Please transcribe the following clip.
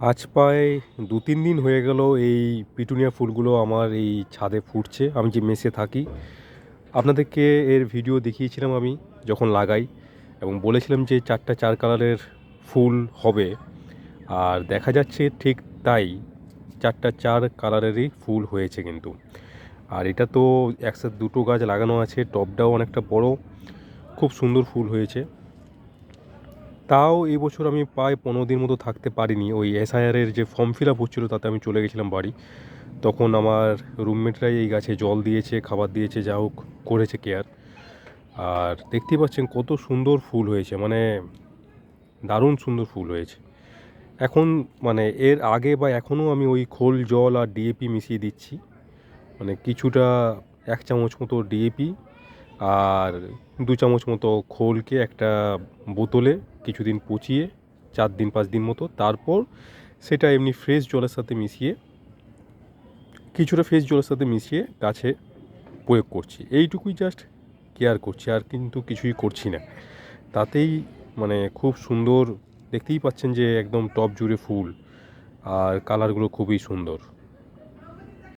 আজ প্রায় দু তিন দিন হয়ে গেল এই পিটুনিয়া ফুলগুলো আমার এই ছাদে ফুটছে। আমি যে মেসে থাকি, আপনাদেরকে এর ভিডিও দেখিয়েছিলাম আমি যখন লাগাই এবং বলেছিলাম যে চারটা চার কালারের ফুল হবে। আর দেখা যাচ্ছে ঠিক তাই চারটা চার কালারেরই ফুল হয়েছে কিন্তু। আর এটা তো একসাথে দুটো গাছ লাগানো আছে টবটাও অনেকটা বড়। খুব সুন্দর ফুল হয়েছে। তাও এই বছর আমি প্রায় পনেরো দিন মতো থাকতে পারিনি। ওই এসআইআরের যে ফর্ম ফিল আপ হচ্ছিল, তাতে আমি চলে গেছিলাম বাড়ি। তখন আমার রুমমেটরাই এই গাছে জল দিয়েছে, খাবার দিয়েছে, যা হোক করেছে কেয়ার আর দেখতেই পাচ্ছেন কত সুন্দর ফুল হয়েছে মানে দারুণ সুন্দর ফুল হয়েছে। এখন মানে এর আগে বা এখনও আমি ওই খোল, জল আর ডিএপি মিশিয়ে দিচ্ছি। মানে কিছুটা এক চামচ মতো ডিএপি আর দু চামচ মতো খোলকে একটা বোতলে কিছুদিন পচিয়ে, চার দিন, পাঁচ দিন মতো তারপর সেটা এমনি ফ্রেশ জলের সাথে মিশিয়ে, কিছুটা ফ্রেশ জলের সাথে মিশিয়ে গাছে প্রয়োগ করছি। এইটুকুই জাস্ট কেয়ার করছি, আর কিন্তু কিছুই করছি না। তাতেই মানে খুব সুন্দর, দেখতেই পাচ্ছেন যে একদম টপ জুড়ে ফুল, আর কালারগুলো খুবই সুন্দর।